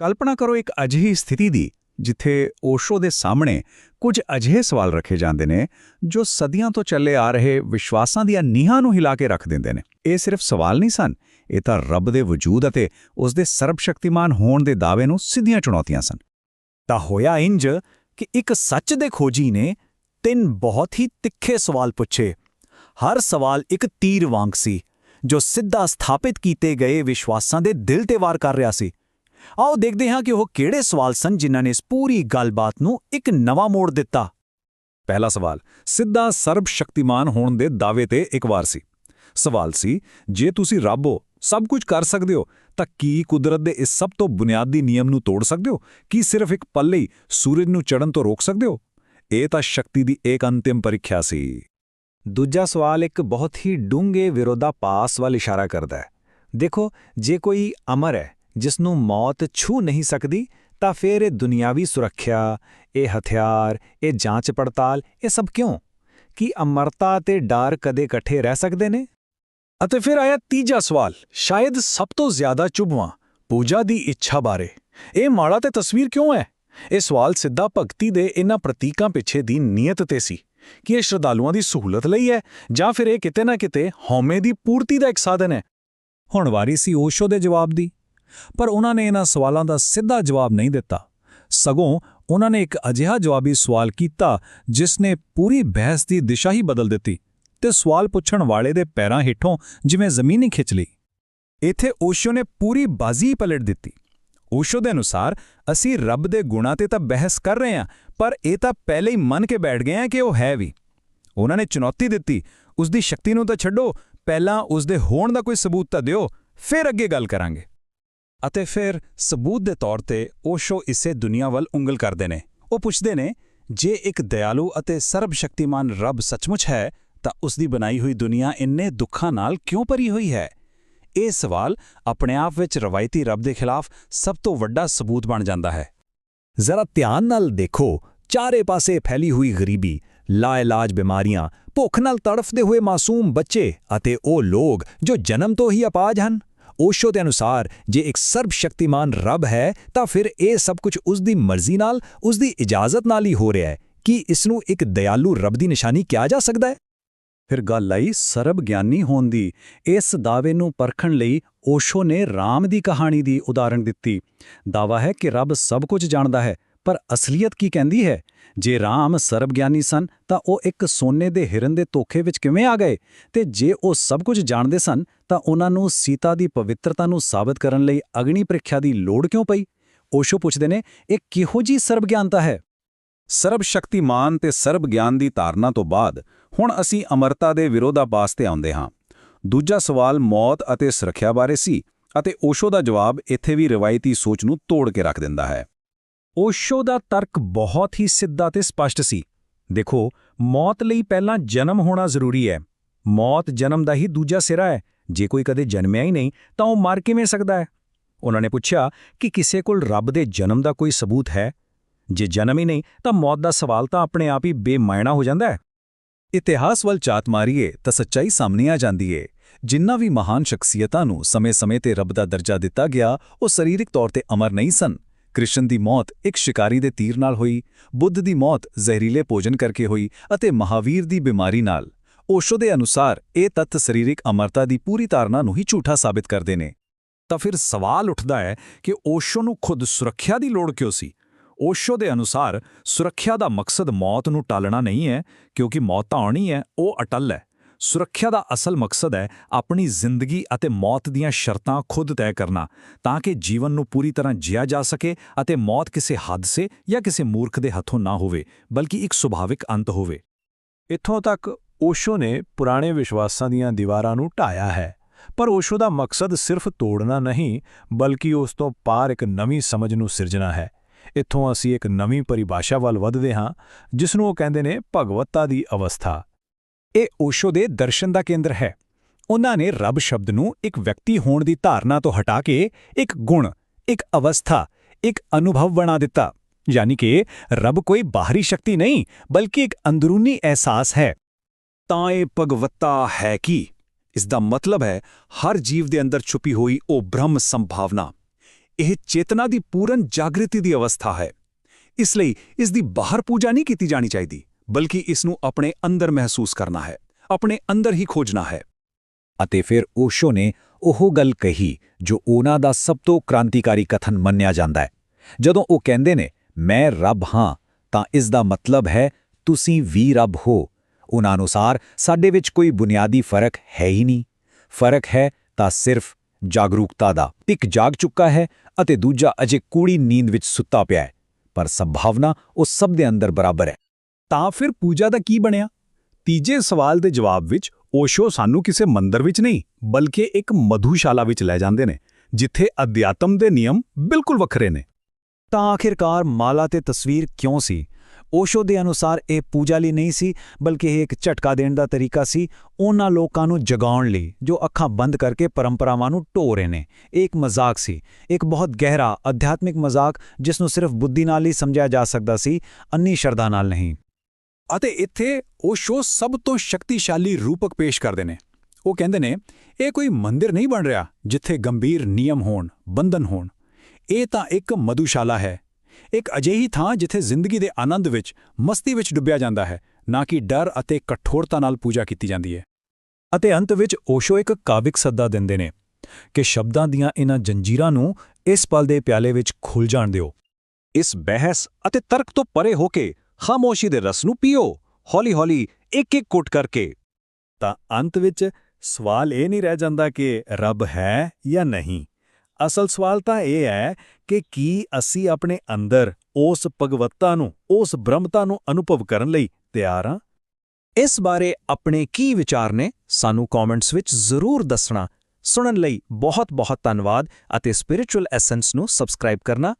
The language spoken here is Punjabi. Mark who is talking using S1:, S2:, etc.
S1: ਕਲਪਨਾ ਕਰੋ ਇੱਕ ਅਜਿਹੀ ਸਥਿਤੀ ਦੀ, ਜਿੱਥੇ ਓਸ਼ੋ ਦੇ ਸਾਹਮਣੇ ਕੁਝ ਅਜਿਹੇ ਸਵਾਲ ਰੱਖੇ ਜਾਂਦੇ ਨੇ, ਜੋ ਸਦੀਆਂ ਤੋਂ ਚੱਲੇ ਆ ਰਹੇ ਵਿਸ਼ਵਾਸਾਂ ਦੀਆਂ ਨੀਹਾਂ ਨੂੰ ਹਿਲਾ ਕੇ ਰੱਖ ਦਿੰਦੇ ਨੇ। ਇਹ ਸਿਰਫ ਸਵਾਲ ਨਹੀਂ ਸਨ, ਇਹ ਤਾਂ ਰੱਬ ਦੇ ਵਜੂਦ ਅਤੇ ਉਸ ਦੇ ਸਰਬਸ਼ਕਤੀਮਾਨ ਹੋਣ ਦੇ ਦਾਅਵੇ ਨੂੰ ਸਿੱਧੀਆਂ ਚੁਣੌਤੀਆਂ ਸਨ।
S2: ਤਾਂ ਹੋਇਆ ਇੰਜ ਕਿ ਇੱਕ ਸੱਚ ਦੇ ਖੋਜੀ ਨੇ ਤਿੰਨ ਬਹੁਤ ਹੀ ਤਿੱਖੇ ਸਵਾਲ ਪੁੱਛੇ। ਹਰ ਸਵਾਲ ਇੱਕ ਤੀਰ ਵਾਂਗ ਸੀ, ਜੋ ਸਿੱਧਾ ਸਥਾਪਿਤ ਕੀਤੇ ਗਏ ਵਿਸ਼ਵਾਸਾਂ ਦੇ ਦਿਲ ਤੇ ਵਾਰ ਕਰ ਰਿਹਾ ਸੀ। ਆਓ ਦੇਖਦੇ ਹਾਂ ਕਿ ਉਹ ਕਿਹੜੇ ਸਵਾਲ ਸਨ ਜਿਨ੍ਹਾਂ ਨੇ ਇਸ ਪੂਰੀ ਗੱਲਬਾਤ ਨੂੰ ਇੱਕ ਨਵਾਂ ਮੋੜ ਦਿੱਤਾ।
S1: ਪਹਿਲਾ ਸਵਾਲ, ਸਿੱਧਾ ਸਰਬਸ਼ਕਤੀਮਾਨ ਹੋਣ ਦੇ ਦਾਅਵੇ ਤੇ ਇੱਕ ਵਾਰ ਸੀ। ਸਵਾਲ ਸੀ, ਜੇ ਤੁਸੀਂ ਰੱਬ ਹੋ, ਸਭ ਕੁਝ ਕਰ ਸਕਦੇ ਹੋ, ਤਾਂ ਕੀ ਕੁਦਰਤ ਦੇ ਇਸ ਸਭ ਤੋਂ ਬੁਨਿਆਦੀ ਨਿਯਮ ਨੂੰ ਤੋੜ ਸਕਦੇ ਹੋ? ਕੀ ਸਿਰਫ ਇੱਕ ਪੱਲੇ ਲਈ ਸੂਰਜ ਨੂੰ ਚੜ੍ਹਨ ਤੋਂ ਰੋਕ ਸਕਦੇ ਹੋ? ਇਹ ਤਾਂ ਸ਼ਕਤੀ ਦੀ ਇੱਕ ਅੰਤਿਮ ਪਰੀਖਿਆ ਸੀ।
S2: ਦੂਜਾ ਸਵਾਲ ਇੱਕ ਬਹੁਤ ਹੀ ਡੂੰਘੇ ਵਿਰੋਧਾਪਾਸ ਵੱਲ ਇਸ਼ਾਰਾ ਕਰਦਾ ਹੈ। ਦੇਖੋ, ਜੇ ਕੋਈ ਅਮਰ ਹੈ ਜਿਸ ਨੂੰ ਮੌਤ ਛੂ ਨਹੀਂ ਸਕਦੀ, ਤਾਂ ਫਿਰ ਇਹ ਦੁਨਿਆਵੀ ਸੁਰੱਖਿਆ, ਇਹ ਹਥਿਆਰ, ਇਹ ਜਾਂਚ ਪੜਤਾਲ, ਇਹ ਸਭ ਕਿਉਂ? ਕੀ ਅਮਰਤਾ ਤੇ ਡਰ ਕਦੇ ਇਕੱਠੇ ਰਹਿ ਸਕਦੇ ਨੇ?
S3: ਅਤੇ ਫਿਰ ਆਇਆ ਤੀਜਾ ਸਵਾਲ, ਸ਼ਾਇਦ ਸਭ ਤੋਂ ਜ਼ਿਆਦਾ ਚੁਭਵਾਂ ਪੂਜਾ ਦੀ ਇੱਛਾ ਬਾਰੇ। ਇਹ ਮਾੜਾ ਤੇ ਤਸਵੀਰ ਕਿਉਂ ਹੈ? ਇਹ ਸਵਾਲ ਸਿੱਧਾ ਭਗਤੀ ਦੇ ਇਹਨਾਂ ਪ੍ਰਤੀਕਾਂ ਪਿੱਛੇ ਦੀ ਨੀਅਤ ਤੇ ਸੀ। ਕਿ ਇਹ ਸ਼ਰਧਾਲੂਆਂ ਦੀ ਸਹੂਲਤ ਲਈ ਹੈ, ਜਾਂ ਫਿਰ ਇਹ ਕਿਤੇ ਨਾ ਕਿਤੇ ਹਉਮੈ ਦੀ ਪੂਰਤੀ ਦਾ ਇੱਕ ਸਾਧਨ ਹੈ?
S1: ਹੁਣ ਵਾਰੀ ਸੀ ਓਸ਼ੋ ਦੇ ਜਵਾਬ ਦੀ। ਪਰ ਉਹਨਾਂ ਨੇ ਇਹਨਾਂ ਸਵਾਲਾਂ ਦਾ ਸਿੱਧਾ ਜਵਾਬ ਨਹੀਂ ਦਿੱਤਾ। ਸਗੋਂ ਉਹਨਾਂ ਨੇ ਇੱਕ ਅਜਿਹਾ ਜਵਾਬੀ ਸਵਾਲ ਕੀਤਾ, ਜਿਸ ਨੇ ਪੂਰੀ ਬਹਿਸ ਦੀ ਦਿਸ਼ਾ ਹੀ ਬਦਲ ਦਿੱਤੀ ਤੇ ਸਵਾਲ ਪੁੱਛਣ ਵਾਲੇ ਦੇ ਪੈਰਾਂ ਹੇਠੋਂ ਜਿਵੇਂ ਜ਼ਮੀਨ ਹੀ ਖਿੱਚ ਲਈ। ਇੱਥੇ ਓਸ਼ੋ ਨੇ ਪੂਰੀ ਬਾਜ਼ੀ ਪਲਟ ਦਿੱਤੀ। ਓਸ਼ੋ ਦੇ ਅਨੁਸਾਰ, ਅਸੀਂ ਰੱਬ ਦੇ ਗੁਣਾਂ ਤੇ ਤਾਂ ਬਹਿਸ ਕਰ ਰਹੇ ਹਾਂ, ਪਰ ਇਹ ਤਾਂ ਪਹਿਲੇ ਹੀ ਮੰਨ ਕੇ ਬੈਠ ਗਏ ਹਾਂ ਕਿ ਉਹ ਹੈ ਵੀ। ਉਹਨਾਂ ਨੇ ਚੁਣੌਤੀ ਦਿੱਤੀ ਉਸ ਦੀ ਸ਼ਕਤੀ ਨੂੰ ਤਾਂ ਛੱਡੋ, ਪਹਿਲਾਂ ਉਸ ਦੇ ਹੋਣ ਦਾ ਕੋਈ ਸਬੂਤ ਤਾਂ ਦਿਓ, ਫਿਰ ਅੱਗੇ ਗੱਲ ਕਰਾਂਗੇ। ਅਤੇ ਫਿਰ ਸਬੂਤ ਦੇ ਤੌਰ ਤੇ ਓਸ਼ੋ ਇਸੇ ਦੁਨੀਆ ਵੱਲ ਉਂਗਲ ਕਰਦੇ ਨੇ। ਉਹ ਪੁੱਛਦੇ ਨੇ, ਜੇ ਇੱਕ ਦਇਆਲੂ ਅਤੇ ਸਰਬਸ਼ਕਤੀਮਾਨ ਰੱਬ ਸੱਚਮੁੱਚ ਹੈ, ਤਾਂ ਉਸ ਦੀ ਬਣਾਈ ਹੋਈ ਦੁਨੀਆ ਇੰਨੇ ਦੁੱਖਾਂ ਨਾਲ ਕਿਉਂ ਭਰੀ ਹੋਈ ਹੈ? ਇਹ ਸਵਾਲ ਆਪਣੇ ਆਪ ਵਿੱਚ ਰਵਾਇਤੀ ਰੱਬ ਦੇ ਖਿਲਾਫ ਸਭ ਤੋਂ ਵੱਡਾ ਸਬੂਤ ਬਣ ਜਾਂਦਾ ਹੈ।
S2: ਜ਼ਰਾ ਧਿਆਨ ਨਾਲ ਦੇਖੋ, ਚਾਰੇ ਪਾਸੇ ਫੈਲੀ ਹੋਈ ਗਰੀਬੀ, ਲਾਇਲਾਜ ਬਿਮਾਰੀਆਂ, ਭੁੱਖ ਨਾਲ ਤੜਫਦੇ ਹੋਏ ਮਾਸੂਮ ਬੱਚੇ ਅਤੇ ਉਹ ਲੋਕ ਜੋ ਜਨਮ ਤੋਂ ਹੀ ਅਪਾਜ ਹਨ। ਓਸ਼ੋ ਦੇ ਅਨੁਸਾਰ, ਜੇ ਇੱਕ ਸਰਬਸ਼ਕਤੀਮਾਨ ਰੱਬ ਹੈ, ਤਾਂ ਫਿਰ ਇਹ ਸਭ ਕੁਝ ਉਸ ਦੀ ਮਰਜ਼ੀ ਨਾਲ ਉਸ ਦੀ ਇਜਾਜ਼ਤ ਨਾਲ ਹੀ ਹੋ ਰਿਹਾ ਹੈ। ਕੀ ਇਸ ਨੂੰ ਇੱਕ ਦਇਆਲੂ ਰੱਬ ਦੀ ਨਿਸ਼ਾਨੀ ਕਿਹਾ ਜਾ ਸਕਦਾ ਹੈ?
S1: ਫਿਰ ਗੱਲ ਆਈ ਸਰਬ ਗਿਆਨੀ ਹੋਣ ਦੀ। ਇਸ ਦਾਅਵੇ ਨੂੰ ਪਰਖਣ ਲਈ ਓਸ਼ੋ ਨੇ ਰਾਮ ਦੀ ਕਹਾਣੀ ਦੀ ਉਦਾਹਰਣ ਦਿੱਤੀ। ਦਾਵਾ ਹੈ ਕਿ ਰੱਬ ਸਭ ਕੁਝ ਜਾਣਦਾ ਹੈ। ਪਰ ਅਸਲੀਅਤ ਕੀ ਕਹਿੰਦੀ ਹੈ? ਜੇ ਰਾਮ ਸਰਬ ਗਿਆਨੀ ਸਨ, ਤਾਂ ਉਹ ਇੱਕ ਸੋਨੇ ਦੇ ਹਿਰਨ ਦੇ ਧੋਖੇ ਵਿੱਚ ਕਿਵੇਂ ਆ ਗਏ? ਤੇ ਜੇ ਉਹ ਸਭ ਕੁਝ ਜਾਣਦੇ ਸਨ, ਤਾਂ ਉਹਨਾਂ ਨੂੰ ਸੀਤਾ ਦੀ ਪਵਿੱਤਰਤਾ ਨੂੰ ਸਾਬਤ ਕਰਨ ਲਈ ਅਗਨੀ ਪ੍ਰੀਖਿਆ ਦੀ ਲੋੜ ਕਿਉਂ ਪਈ? ਓਸ਼ੋ ਪੁੱਛਦੇ ਨੇ, ਇਹ ਕਿਹੋ ਜੀ ਸਰਬ ਗਿਆਨਤਾ ਹੈ? ਸਰਬ ਸ਼ਕਤੀਮਾਨ ਤੇ ਸਰਬ ਗਿਆਨ ਦੀ ਧਾਰਨਾ ਤੋਂ ਬਾਅਦ, ਹੁਣ ਅਸੀਂ ਅਮਰਤਾ ਦੇ ਵਿਰੋਧਾਭਾਸ ਤੇ ਆਉਂਦੇ ਹਾਂ। ਦੂਜਾ ਸਵਾਲ ਮੌਤ ਅਤੇ ਸੁਰੱਖਿਆ ਬਾਰੇ ਸੀ, ਅਤੇ ਓਸ਼ੋ ਦਾ ਜਵਾਬ ਇੱਥੇ ਵੀ ਰਵਾਇਤੀ ਸੋਚ ਨੂੰ ਤੋੜ ਕੇ ਰੱਖ ਦਿੰਦਾ ਹੈ। ਓਸ਼ੋ ਦਾ ਤਰਕ ਬਹੁਤ ਹੀ ਸਿੱਧਾ ਤੇ ਸਪਸ਼ਟ ਸੀ। ਦੇਖੋ, ਮੌਤ ਲਈ ਪਹਿਲਾਂ ਜਨਮ ਹੋਣਾ ਜ਼ਰੂਰੀ ਹੈ। ਮੌਤ ਜਨਮ ਦਾ ਹੀ ਦੂਜਾ ਸਿਰਾ ਹੈ। ਜੇ ਕੋਈ ਕਦੇ ਜਨਮਿਆ ਹੀ ਨਹੀਂ, ਤਾਂ ਉਹ ਮਰ ਕਿਵੇਂ ਸਕਦਾ ਹੈ? ਉਹਨਾਂ ਨੇ ਪੁੱਛਿਆ ਕਿ ਕਿਸੇ ਕੋਲ ਰੱਬ ਦੇ ਜਨਮ ਦਾ ਕੋਈ ਸਬੂਤ ਹੈ? ਜੇ ਜਨਮ ਹੀ ਨਹੀਂ, ਤਾਂ ਮੌਤ ਦਾ ਸਵਾਲ ਤਾਂ ਆਪਣੇ ਆਪ ਹੀ ਬੇਮਾਇਣਾ ਹੋ ਜਾਂਦਾ ਹੈ। ਇਤਿਹਾਸ ਵੱਲ ਚਾਤ ਮਾਰੀਏ, ਤਾਂ ਸੱਚਾਈ ਸਾਹਮਣੇ ਆ ਜਾਂਦੀ ਏ। ਜਿੰਨਾ ਵੀ ਮਹਾਨ ਸ਼ਖਸੀਅਤਾਂ ਨੂੰ ਸਮੇਂ-ਸਮੇਂ ਤੇ ਰੱਬ ਦਾ ਦਰਜਾ ਦਿੱਤਾ ਗਿਆ, ਉਹ ਸਰੀਰਕ ਤੌਰ ਤੇ ਅਮਰ ਨਹੀਂ ਸਨ। ਕ੍ਰਿਸ਼ਨ ਦੀ ਮੌਤ ਇੱਕ ਸ਼ਿਕਾਰੀ ਦੇ ਤੀਰ ਨਾਲ ਹੋਈ, ਬੁੱਧ ਦੀ ਮੌਤ ਜ਼ਹਿਰੀਲੇ ਭੋਜਨ ਕਰਕੇ ਹੋਈ ਅਤੇ ਮਹਾਵੀਰ ਦੀ ਬਿਮਾਰੀ ਨਾਲ। ਓਸ਼ੋ ਦੇ ਅਨੁਸਾਰ ਇਹ ਤੱਥ ਸਰੀਰਕ ਅਮਰਤਾ ਦੀ ਪੂਰੀ ਧਾਰਨਾ ਨੂੰ ਹੀ ਝੂਠਾ ਸਾਬਿਤ ਕਰਦੇ ਨੇ। ਤਾਂ ਫਿਰ ਸਵਾਲ ਉੱਠਦਾ ਹੈ ਕਿ ਓਸ਼ੋ ਨੂੰ ਖੁਦ ਸੁਰੱਖਿਆ ਦੀ ਲੋੜ ਕਿਉਂ ਸੀ? ਓਸ਼ੋ ਦੇ ਅਨੁਸਾਰ ਸੁਰੱਖਿਆ ਦਾ ਮਕਸਦ ਮੌਤ ਨੂੰ ਟਾਲਣਾ ਨਹੀਂ ਹੈ, ਕਿਉਂਕਿ ਮੌਤ ਤਾਂ ਆਉਣੀ ਹੈ, ਉਹ ਅਟਲ ਹੈ। ਸੁਰੱਖਿਆ ਦਾ ਅਸਲ ਮਕਸਦ ਹੈ ਆਪਣੀ ਜ਼ਿੰਦਗੀ ਅਤੇ ਮੌਤ ਦੀਆਂ ਸ਼ਰਤਾਂ ਖੁਦ ਤੈਅ ਕਰਨਾ, ਤਾਂ ਕਿ ਜੀਵਨ ਨੂੰ ਪੂਰੀ ਤਰ੍ਹਾਂ ਜਿਆ ਜਾ ਸਕੇ ਅਤੇ ਮੌਤ ਕਿਸੇ ਹਾਦਸੇ ਜਾਂ ਕਿਸੇ ਮੂਰਖ ਦੇ ਹੱਥੋਂ ਨਾ ਹੋਵੇ, ਬਲਕਿ ਇੱਕ ਸੁਭਾਵਿਕ ਅੰਤ ਹੋਵੇ।
S3: ਇੱਥੋਂ ਤੱਕ ਓਸ਼ੋ ਨੇ ਪੁਰਾਣੇ ਵਿਸ਼ਵਾਸਾਂ ਦੀਆਂ ਦੀਵਾਰਾਂ ਨੂੰ ਢਾਇਆ ਹੈ, ਪਰ ਓਸ਼ੋ ਦਾ ਮਕਸਦ ਸਿਰਫ ਤੋੜਨਾ ਨਹੀਂ, ਬਲਕਿ ਉਸ ਤੋਂ ਪਾਰ ਇੱਕ ਨਵੀਂ ਸਮਝ ਨੂੰ ਸਿਰਜਣਾ ਹੈ। ਇੱਥੋਂ ਅਸੀਂ ਇੱਕ ਨਵੀਂ ਪਰਿਭਾਸ਼ਾ ਵੱਲ ਵਧਦੇ ਹਾਂ, ਜਿਸ ਨੂੰ ਉਹ ਕਹਿੰਦੇ ਨੇ ਭਗਵਤਾ ਦੀ ਅਵਸਥਾ।
S2: ਇਹ ਓਸ਼ੋ ਦੇ ਦਰਸ਼ਨ ਦਾ ਕੇਂਦਰ ਹੈ। ਉਹਨਾਂ ਨੇ ਰੱਬ ਸ਼ਬਦ ਨੂੰ ਇੱਕ ਵਿਅਕਤੀ ਹੋਣ ਦੀ ਧਾਰਨਾ ਤੋਂ ਹਟਾ ਕੇ ਇੱਕ ਗੁਣ, ਇੱਕ ਅਵਸਥਾ, ਇੱਕ ਅਨੁਭਵ ਬਣਾ ਦਿੱਤਾ। ਯਾਨੀ ਕਿ ਰੱਬ ਕੋਈ ਬਾਹਰੀ ਸ਼ਕਤੀ ਨਹੀਂ, ਬਲਕਿ ਇੱਕ ਅੰਦਰੂਨੀ ਅਹਿਸਾਸ ਹੈ।
S1: ਤਾਂ ਇਹ ਭਗਵਤਾ ਹੈ ਕੀ? ਇਸ ਦਾ ਮਤਲਬ ਹੈ, ਹਰ ਜੀਵ ਦੇ ਅੰਦਰ ਛੁਪੀ ਹੋਈ ਉਹ ਬ੍ਰਹਮ ਸੰਭਾਵਨਾ।
S2: ਇਹ ਚੇਤਨਾ ਦੀ ਪੂਰਨ ਜਾਗ੍ਰਿਤੀ ਦੀ ਅਵਸਥਾ ਹੈ। ਇਸ ਲਈ ਇਸ ਦੀ ਬਾਹਰ ਪੂਜਾ ਨਹੀਂ ਕੀਤੀ ਜਾਣੀ ਚਾਹੀਦੀ। ਬਲਕਿ ਇਸ ਨੂੰ ਆਪਣੇ ਅੰਦਰ ਮਹਿਸੂਸ ਕਰਨਾ ਹੈ, ਆਪਣੇ ਅੰਦਰ ਹੀ ਖੋਜਣਾ ਹੈ।
S1: ਅਤੇ ਫਿਰ ਓਸ਼ੋ ਨੇ ਉਹ ਗੱਲ ਕਹੀ ਜੋ ਉਹਨਾਂ ਦਾ ਸਭ ਤੋਂ ਕ੍ਰਾਂਤੀਕਾਰੀ ਕਥਨ ਮੰਨਿਆ ਜਾਂਦਾ ਹੈ। ਜਦੋਂ ਉਹ ਕਹਿੰਦੇ ਨੇ, ਮੈਂ ਰੱਬ ਹਾਂ ਤਾਂ ਇਸ ਦਾ ਮਤਲਬ ਹੈ, ਤੁਸੀਂ ਵੀ ਰੱਬ ਹੋ ਉਹਨਾਂ ਅਨੁਸਾਰ ਸਾਡੇ ਵਿੱਚ ਕੋਈ ਬੁਨਿਆਦੀ ਫ਼ਰਕ ਹੈ ਹੀ ਨਹੀਂ। ਫ਼ਰਕ ਹੈ ਤਾਂ ਸਿਰਫ ਜਾਗਰੂਕਤਾ ਦਾ। ਇੱਕ ਜਾਗ ਚੁੱਕਾ ਹੈ ਅਤੇ ਦੂਜਾ ਅਜੇ ਕੂੜੀ ਨੀਂਦ ਵਿੱਚ ਸੁੱਤਾ ਪਿਆ ਹੈ, ਪਰ ਸੰਭਾਵਨਾ ਉਹ ਸਭ ਦੇ ਅੰਦਰ ਬਰਾਬਰ ਹੈ।
S3: ਤਾਂ ਫਿਰ ਪੂਜਾ ਦਾ ਕੀ ਬਣਿਆ? ਤੀਜੇ ਸਵਾਲ ਦੇ ਜਵਾਬ ਵਿੱਚ ਓਸ਼ੋ ਸਾਨੂੰ ਕਿਸੇ ਮੰਦਰ ਵਿੱਚ ਨਹੀਂ, ਬਲਕਿ ਇੱਕ ਮਧੂਸ਼ਾਲਾ ਵਿੱਚ ਲੈ ਜਾਂਦੇ ਨੇ, ਜਿੱਥੇ ਅਧਿਆਤਮ ਦੇ ਨਿਯਮ ਬਿਲਕੁਲ ਵੱਖਰੇ ਨੇ।
S2: ਤਾਂ ਆਖਿਰਕਾਰ ਮਾਲਾ ਤੇ ਤਸਵੀਰ ਕਿਉਂ ਸੀ? ਓਸ਼ੋ ਦੇ ਅਨੁਸਾਰ ਇਹ ਪੂਜਾ ਲਈ ਨਹੀਂ ਸੀ, ਬਲਕਿ ਇਹ ਇੱਕ ਝਟਕਾ ਦੇਣ ਦਾ ਤਰੀਕਾ ਸੀ ਉਹਨਾਂ ਲੋਕਾਂ ਨੂੰ ਜਗਾਉਣ ਲਈ, ਜੋ ਅੱਖਾਂ ਬੰਦ ਕਰਕੇ ਪਰੰਪਰਾਵਾਂ ਨੂੰ ਢੋ ਰਹੇ ਨੇ। ਇਹ ਇੱਕ ਮਜ਼ਾਕ ਸੀ, ਇੱਕ ਬਹੁਤ ਗਹਿਰਾ ਅਧਿਆਤਮਿਕ ਮਜ਼ਾਕ, ਜਿਸ ਨੂੰ ਸਿਰਫ ਬੁੱਧੀ ਨਾਲ ਹੀ ਸਮਝਿਆ ਜਾ ਸਕਦਾ ਸੀ ਅੰਨੀ ਸ਼ਰਧਾ ਨਾਲ ਨਹੀਂ।
S3: ਅਤੇ ਇੱਥੇ ਓਸ਼ੋ ਸਭ ਤੋਂ ਸ਼ਕਤੀਸ਼ਾਲੀ ਰੂਪਕ ਪੇਸ਼ ਕਰਦੇ ਨੇ। ਉਹ ਕਹਿੰਦੇ ਨੇ, ਇਹ ਕੋਈ ਮੰਦਿਰ ਨਹੀਂ ਬਣ ਰਿਹਾ ਜਿੱਥੇ ਗੰਭੀਰ ਨਿਯਮ ਹੋਣ, ਬੰਧਨ ਹੋਣ। ਇਹ ਤਾਂ ਇੱਕ ਮਧੂਸ਼ਾਲਾ ਹੈ। ਇੱਕ ਅਜਿਹੀ ਥਾਂ ਜਿੱਥੇ ਜ਼ਿੰਦਗੀ ਦੇ ਆਨੰਦ ਵਿੱਚ, ਮਸਤੀ ਵਿੱਚ ਡੁੱਬਿਆ ਜਾਂਦਾ ਹੈ, ਨਾ ਕਿ ਡਰ ਅਤੇ ਕਠੋਰਤਾ ਨਾਲ ਪੂਜਾ ਕੀਤੀ ਜਾਂਦੀ ਹੈ।
S1: ਅਤੇ ਅੰਤ ਵਿੱਚ ਓਸ਼ੋ ਇੱਕ ਕਾਵਿਕ ਸੱਦਾ ਦਿੰਦੇ ਨੇ ਕਿ ਸ਼ਬਦਾਂ ਦੀਆਂ ਇਹਨਾਂ ਜੰਜੀਰਾਂ ਨੂੰ ਇਸ ਪਲ ਦੇ ਪਿਆਲੇ ਵਿੱਚ ਖੁੱਲ ਜਾਣ ਦਿਓ।
S2: ਇਸ ਬਹਿਸ ਅਤੇ ਤਰਕ ਤੋਂ ਪਰੇ ਹੋ ਕੇ ਖਾਮੋਸ਼ੀ ਦੇ ਰਸ ਨੂੰ ਪੀਓ ਹੌਲੀ-ਹੌਲੀ ਇੱਕ-ਇੱਕ ਕੁੱਟ ਕਰਕੇ।
S1: ਤਾਂ ਅੰਤ ਵਿੱਚ ਸਵਾਲ ਇਹ ਨਹੀਂ ਰਹਿ ਜਾਂਦਾ ਕਿ ਰੱਬ ਹੈ ਜਾਂ ਨਹੀਂ। ਅਸਲ ਸਵਾਲ ਤਾਂ ਇਹ ਹੈ ਕਿ ਕੀ ਅਸੀਂ ਆਪਣੇ ਅੰਦਰ ਉਸ ਭਗਵੱਤਾ ਨੂੰ, ਉਸ ਬ੍ਰਹਮਤਾ ਨੂੰ ਅਨੁਭਵ ਕਰਨ ਲਈ ਤਿਆਰ ਹਾਂ?
S2: ਇਸ ਬਾਰੇ ਆਪਣੇ ਕੀ ਵਿਚਾਰ ਨੇ? ਸਾਨੂੰ ਕਮੈਂਟਸ ਵਿੱਚ ਜ਼ਰੂਰ ਦੱਸਣਾ। ਸੁਣਨ ਲਈ ਬਹੁਤ-ਬਹੁਤ ਧੰਨਵਾਦ ਅਤੇ ਸਪਿਰਿਚੁਅਲ ਐਸੈਂਸ ਨੂੰ ਸਬਸਕ੍ਰਾਈਬ ਕਰਨਾ